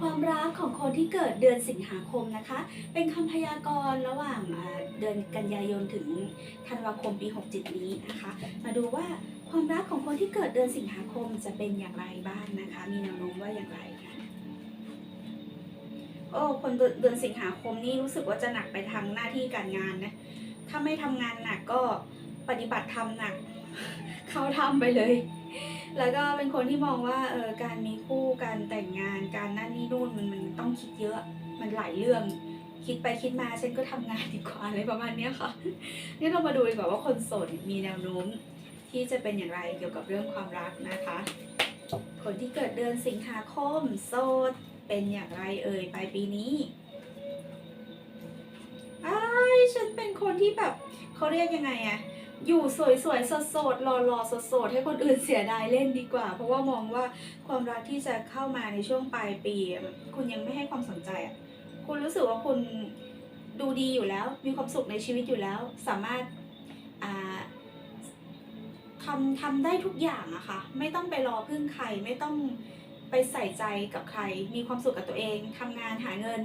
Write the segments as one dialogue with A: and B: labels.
A: ความรักของคนที่เกิดเดือนสิงหาคมนะคะ เป็นคำพยากรณ์ระหว่างเดือนกันยายนถึงธันวาคมปี 67 นี้นะคะ มาดูว่าความรักของคนที่เกิดเดือนสิงหาคมจะเป็นอย่างไรบ้างนะคะ มีแนวโน้มว่าอย่างไรคะโอ้คนเดือนเดือนสิงหาคมนี่รู้สึกว่าจะหนักไปทางหน้าที่การงานนะ ถ้าไม่ทำงานหนักก็ปฏิบัติธรรมหนัก เข้าทำไปเลย แล้วก็เป็นคนที่มองว่าเออการมีคู่ การแต่งงานการนั่นนี่นู่นมันมันต้องคิดเยอะมันหลายเรื่อง คิดไปคิดมาฉันก็ทำงานดีกว่าอะไรประมาณเนี้ยค่ะนี่เรามาดูดีกว่าว่าคนโสดมีแนวโน้ม ที่จะเป็นอย่างไรเกี่ยวกับเรื่องความรักนะคะ คนที่เกิดเดือนสิงหาคมโสดเป็นอย่างไรเอ่ยปลายปีนี้อ้ายฉันเป็นคนที่แบบเขาเรียกยังไงอะ อยู่สวยสวยสดสดหล่อหล่อสดสดให้คนอื่นเสียดายเล่นดีกว่า เพราะว่ามองว่าความรักที่จะเข้ามาในช่วงปลายปี คุณยังไม่ให้ความสนใจอะคุณรู้สึกว่าคุณดูดีอยู่แล้ว มีความสุขในชีวิตอยู่แล้ว สามารถอ่าทำทำได้ทุกอย่างอะค่ะไม่ต้องไปรอพึ่งใครไม่ต้องไปใส่ใจกับใคร มีความสุขกับตัวเองทำงานหาเงิน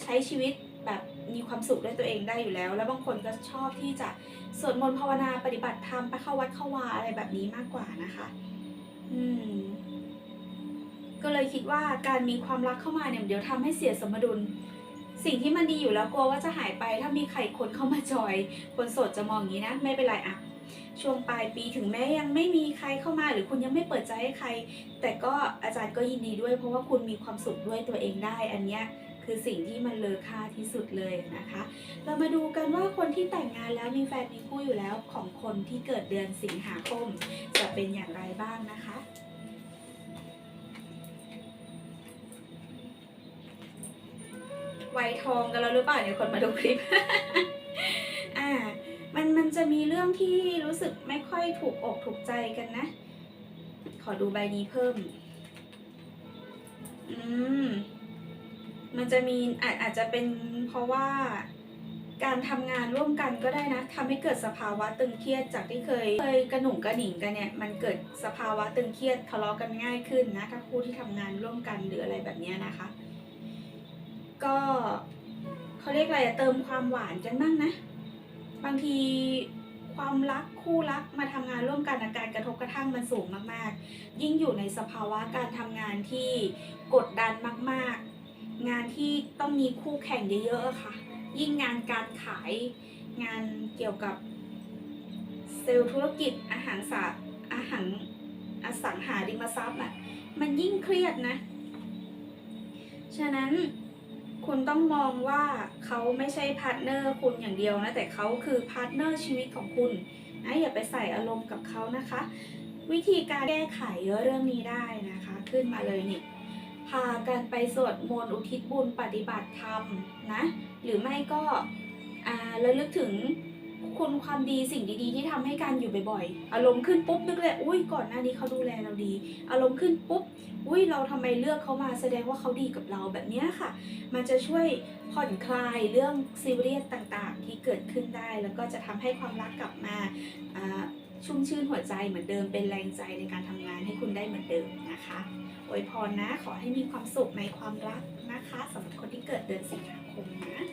A: ใช้ชีวิต แบบมีความสุขด้วยตัวเองได้อยู่แล้ว แล้วบางคนก็ชอบที่จะสวดมนต์ภาวนาปฏิบัติธรรมไปเข้าวัดเข้าวาอะไรแบบนี้มากกว่านะคะ อืม ก็เลยคิดว่าการมีความรักเข้ามาเนี่ยเดี๋ยวทำให้เสียสมดุล สิ่งที่มันดีอยู่แล้วกลัวว่าจะหายไป ถ้ามีใครคนเข้ามาจอย คนโสดจะมองอย่างนี้นะ ไม่เป็นไรอะช่วงปลายปีถึงแม้ยังไม่มีใครเข้ามาหรือคุณยังไม่เปิดใจให้ใคร แต่ก็อาจารย์ก็ยินดีด้วย เพราะว่าคุณมีความสุขด้วยตัวเองได้อันเนี้ย คือสิ่งที่มันเลอค่าที่สุดเลยนะคะ เรามาดูกันว่าคนที่แต่งงานแล้วมีแฟนมีคู่อยู่แล้วของคนที่เกิดเดือนสิงหาคม จะเป็นอย่างไรบ้างนะคะไวยทองกันแล้วหรือเปล่าเนี่ยคนมาดูคลิป อ่า มันมันจะมีเรื่องที่รู้สึกไม่ค่อยถูกอกถูกใจกันนะ ขอดูใบนี้เพิ่ม อืม มันจะมีอาจอาจจะเป็นเพราะว่าการทำงานร่วมกันก็ได้นะทำให้เกิดสภาวะตึงเครียดจากที่เคยเคยกระหนุ่งกระหนิงกันเนี่ยมันเกิดสภาวะตึงเครียดทะเลาะกันง่ายขึ้นนะถ้าคู่ที่ทำงานร่วมกันหรืออะไรแบบนี้นะคะ ก็เขาเรียกอะไรเติมความหวานกันบ้างนะ บางทีความรักคู่รักมาทำงานร่วมกันอาการกระทบกระทั่งมันสูงมาก ๆ ยิ่งอยู่ในสภาวะการทำงานที่กดดันมาก ๆ งานที่ต้องมีคู่แข่งเยอะๆค่ะ ยิ่งงานการขายงานเกี่ยวกับเซลล์ธุรกิจอาหารสาอาหารอสังหาริมทรัพย์อะมันยิ่งเครียดนะ ฉะนั้นคุณต้องมองว่าเขาไม่ใช่พาร์ทเนอร์คุณอย่างเดียวนะ แต่เขาคือพาร์ทเนอร์ชีวิตของคุณนะอย่าไปใส่อารมณ์กับเขานะคะ วิธีการแก้ไขเรื่องนี้ได้นะคะ ขึ้นมาเลยนี่ พากันไปสวดมนต์อุทิศบุญปฏิบัติธรรมนะหรือไม่ก็อ่าระลึกถึงคุณความดีสิ่งดีๆ ที่ทำให้การอยู่บ่อยๆ อารมณ์ขึ้นปุ๊บนึกเลยอุ้ยก่อนหน้านี้เขาดูแลเราดี อารมณ์ขึ้นปุ๊บอุ้ยเราทำไมเลือกเขามาแสดงว่าเขาดีกับเราแบบเนี้ยค่ะ มันจะช่วยผ่อนคลายเรื่องซีเรียสต่างๆ ที่เกิดขึ้นได้ แล้วก็จะทำให้ความรักกลับมาอ่า ชุ่มชื่นหัวใจเหมือนเดิมเป็นแรงใจในการทำงานให้คุณได้เหมือนเดิมนะคะอวยพรนะขอให้มีความสุขในความรักนะคะสำหรับคนที่เกิดเดือนสิงหาคมนะ